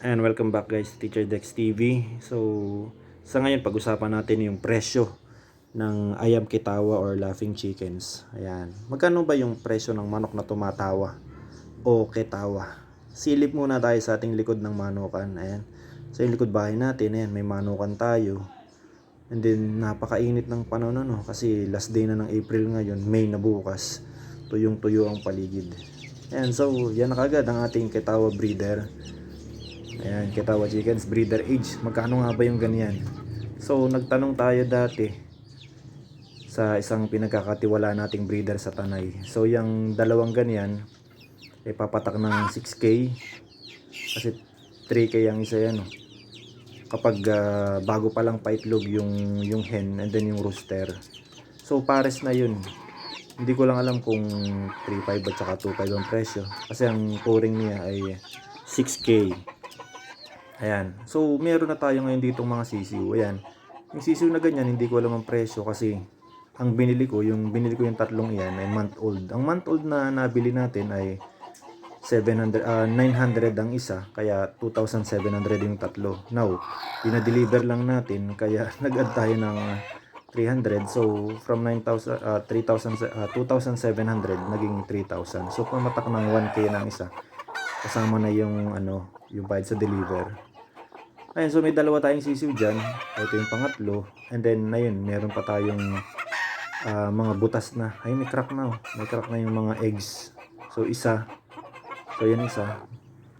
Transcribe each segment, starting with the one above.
And welcome back guys, Teacher Dex TV. So, sa ngayon pag-usapan natin yung presyo ng ayam kitawa or laughing chickens. Ayan. Magkano ba yung presyo ng manok na tumatawa o kitawa? Silip muna tayo sa ating likod ng manukan. Ayan. Sa yung likod bahay natin, ayan, may manukan tayo. And then, napakainit ng panahon ano, kasi last day na ng April ngayon, May na bukas. Tuyong-tuyo ang paligid. Ayan, so, yan na kagad ang ating kitawa breeder. Ayan, Kitawa Chickens, breeder age. Magkano nga ba yung ganyan? So, nagtanong tayo dati sa isang pinagkakatiwala nating breeder sa Tanay. So, yung dalawang ganyan, ay papatak ng 6K. Kasi 3K ang isa yan. oh. Kapag ah, bago pa lang paitlog yung, yung hen and then yung rooster. So, pares na yun. Hindi ko lang alam kung 3.5 at saka 2.5 ang presyo. Kasi ang pouring niya ay 6K. Ayan. So, meron na tayo ngayon dito mga sisiw. Ayan. Yung sisiw na ganyan, hindi ko alam ang presyo kasi ang binili ko, yung binili ko yung tatlong iyan ay month old. Ang month old na nabili natin ay 700, ah, 900 ang isa, kaya 2,700 yung tatlo. Now, pinadeliver lang natin, kaya nag-add tayo ng 300. So, from 9,000, ah, 3,000, ah, 2,700 naging 3,000. So, pumatak ng 1K ng isa. Kasama na yung, ano, yung bayad sa deliver. Ayun, so may dalawa tayong sisiw dyan. Ito yung pangatlo. And then, ayun, meron pa tayong ah, mga butas na. Ay, may crack na. oh. May crack na yung mga eggs. So, isa. So, yan isa.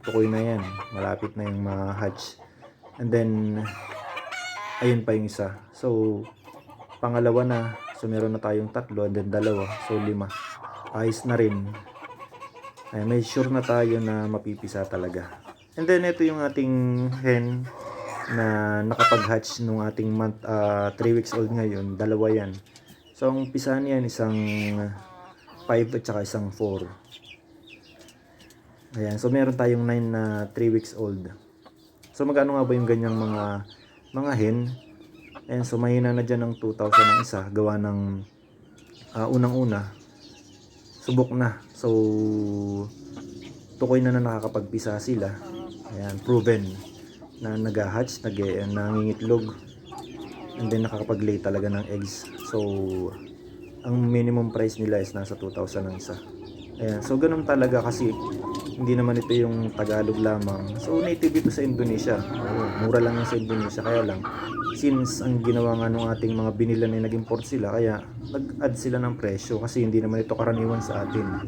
Tukoy na yan. Malapit na yung mga hatch. And then, ayun pa yung isa. So, pangalawa na. So, meron na tayong tatlo. And then, dalawa. So, lima. Ayos na rin. Ay, may sure na tayo na mapipisa talaga. And then, ito yung ating hen na nakapag-hatch nung ating month, 3 weeks old ngayon. Dalawa yan. So, ang pisahan niyan isang 5 at saka isang 4. Ayan. So, meron tayong 9 na 3 weeks old. So, magkano nga ba yung ganyang mga mga hen? Ayan. So, mahina na dyan ng 2,000 ang isa. Gawa ng ah, unang-una. Subok na. So, tukoy na na nakakapagpisa sila. Ayan. Proven na nag-hatch, nag nangingitlog. And then nakakapag-lay talaga ng eggs. So, ang minimum price nila is nasa 2,000 ang isa. Ayan. So, ganun talaga kasi hindi naman ito yung Tagalog lamang. So, native ito sa Indonesia. Oo, mura lang yan sa Indonesia. Kaya lang, since ang ginawa nga nung ating mga binilan ay nag-import sila, kaya nag-add sila ng presyo kasi hindi naman ito karaniwan sa atin.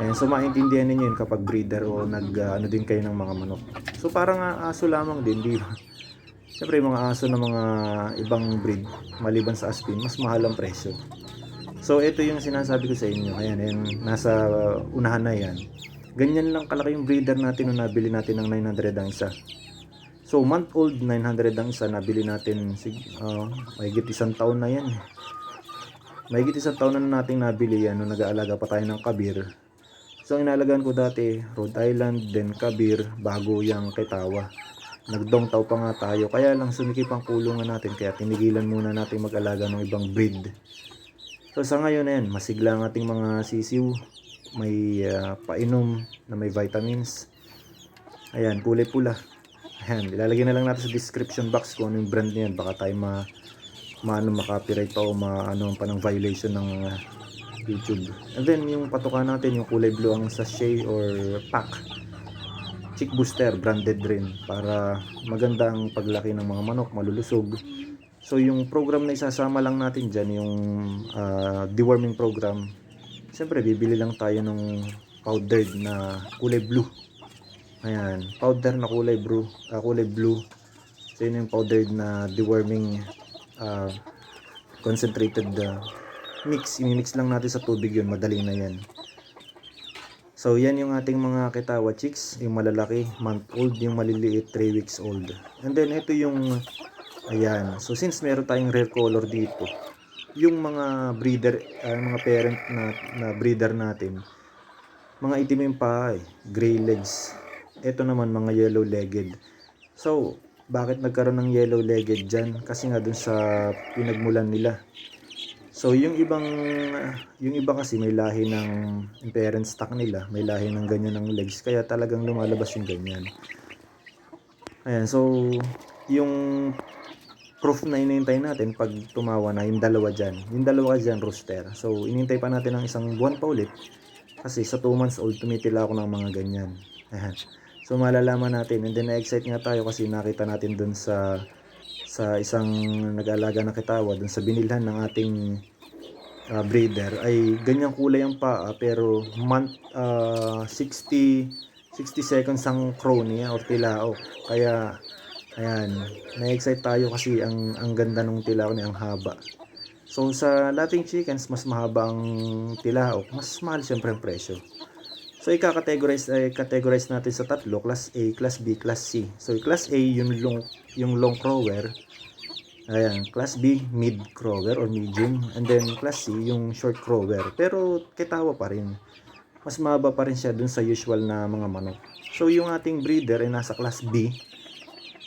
Ayan, so maintindihan ninyo yun kapag breeder o nag ah, ano din kayo ng mga manok. So parang ah, aso lamang din, di ba? Siyempre mga aso ng mga ibang breed, maliban sa Aspin, mas mahal ang presyo. So ito yung sinasabi ko sa inyo. Ayan, ayan nasa uh, unahan na yan. Ganyan lang kalaki yung breeder natin nung nabili natin ng 900 ang isa. So month old 900 ang isa nabili natin uh, mahigit isang taon na yan. eh. Mahigit isang taon na nating nabili yan nung nag-aalaga pa tayo ng kabir. So ang inalagaan ko dati Rhode Island, then kabir, bago yung kitawa. Nagdongtaw pa nga tayo kaya lang sumikip ang kulungan natin kaya tinigilan muna natin mag-alaga ng ibang breed. So sa ngayon na yan, masigla ang ating mga sisiw. May ah, painom na may vitamins. Ayan, kulay pula. Ayan, ilalagay na lang natin sa description box kung ano yung brand niyan. Baka tayo ma, maano makapiright pa o maano pa ng violation ng ah, YouTube. And then yung patukan natin, yung kulay blue ang sachet or pack. Chick Booster, branded rin. Para maganda ang paglaki ng mga manok, malulusog. So yung program na isasama lang natin dyan, yung ah, deworming program, siyempre bibili lang tayo ng powdered na kulay blue. Ayan, powder na kulay blue, ah, kulay blue. So yun yung powdered na deworming ah, concentrated ah, mix. Imimix lang natin sa tubig yun, madali na yan. So yan yung ating mga kitawa chicks, yung malalaki, month old, yung maliliit, 3 weeks old. And then ito yung Ayan. So since meron tayong rare color dito, yung mga breeder, ah, mga parent na, na breeder natin, mga itim yung paa eh, gray legs. Ito naman mga yellow legged. So, bakit nagkaroon ng yellow legged dyan? Kasi nga dun sa pinagmulan nila. So, yung ibang, yung iba kasi may lahi ng parent stock nila, may lahi ng ganyan ng legs, kaya talagang lumalabas yung ganyan. Ayan, so yung proof na inintay natin pag tumawa na yung dalawa dyan. Yung dalawa dyan, rooster. So, inintay pa natin ng isang buwan pa ulit. Kasi sa 2 months old, tumitila ako ng mga ganyan. Ayan. So, malalaman natin. And then, na-excite nga tayo kasi nakita natin dun sa sa isang nag-aalaga ng kitawa, dun sa binilhan ng ating ah, breeder, ay ganyang kulay ang paa, pero month, ah, 60, 60 seconds ang crow niya or tilao. Kaya, Ayan, na-excite tayo kasi ang ang ganda ng tilaok niya, ang haba. So sa lating chickens, mas mahaba ang mas mahal siyempre ang presyo. So ika-categorize eh, categorize natin sa tatlo, class A, class B, class C. So class A yung long yung long crower. Ayan, class B mid crower or medium and then class C yung short crower. Pero kitawa pa rin. Mas mahaba pa rin siya dun sa usual na mga manok. So yung ating breeder ay nasa class B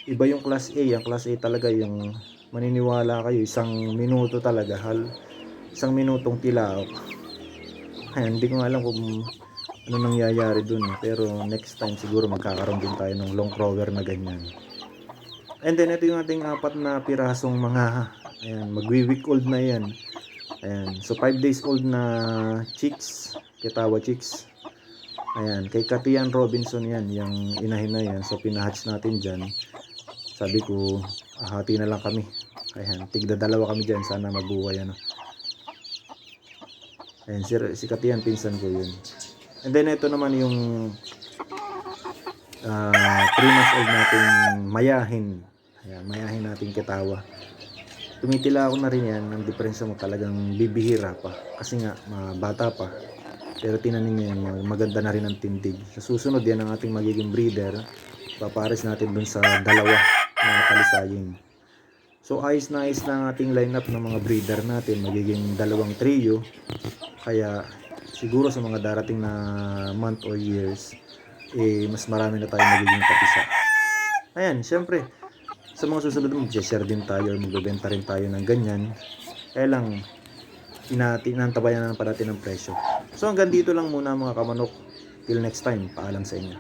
iba yung class A. Yung class A talaga yung maniniwala kayo, isang minuto talaga. Hal, isang minutong tilaok. Ayan, hindi ko alam kung ano nangyayari dun. eh. Pero next time siguro magkakaroon din tayo ng long crower na ganyan. And then ito yung ating apat na pirasong mga ayan, magwi-week old na yan. Ayan, so 5 days old na chicks, kitawa chicks. Ayan, kay Katian Robinson yan, yung inahin na yan. So pinahatch natin dyan. Sabi ko, ah, hati na lang kami. Ayan, tigda dalawa kami dyan. Sana mabuhay ano. Ayan, si, si Katian, pinsan ko yun. And then ito naman yung 3 months old nating mayahin. Ayan, mayahin nating kitawa. Tumitila ako na rin yan. Ang diferensya mo talagang bibihira pa. Kasi nga, bata pa. Pero tinanin niya maganda na rin ang tindig. Sa susunod yan ang ating magiging breeder. Papares natin dun sa dalawa na palisaying. So ayos na ayos na ating lineup ng mga breeder natin. Magiging dalawang trio. Kaya siguro sa mga darating na month or years, eh, mas marami na tayo magiging kapisa. Ayan, syempre, sa mga susunod mag-share din tayo, magbebenta rin tayo ng ganyan. Kaya lang, inati, inantabayan na pa natin ang presyo. So hanggang dito lang muna mga kamanok. Till next time, paalam sa inyo.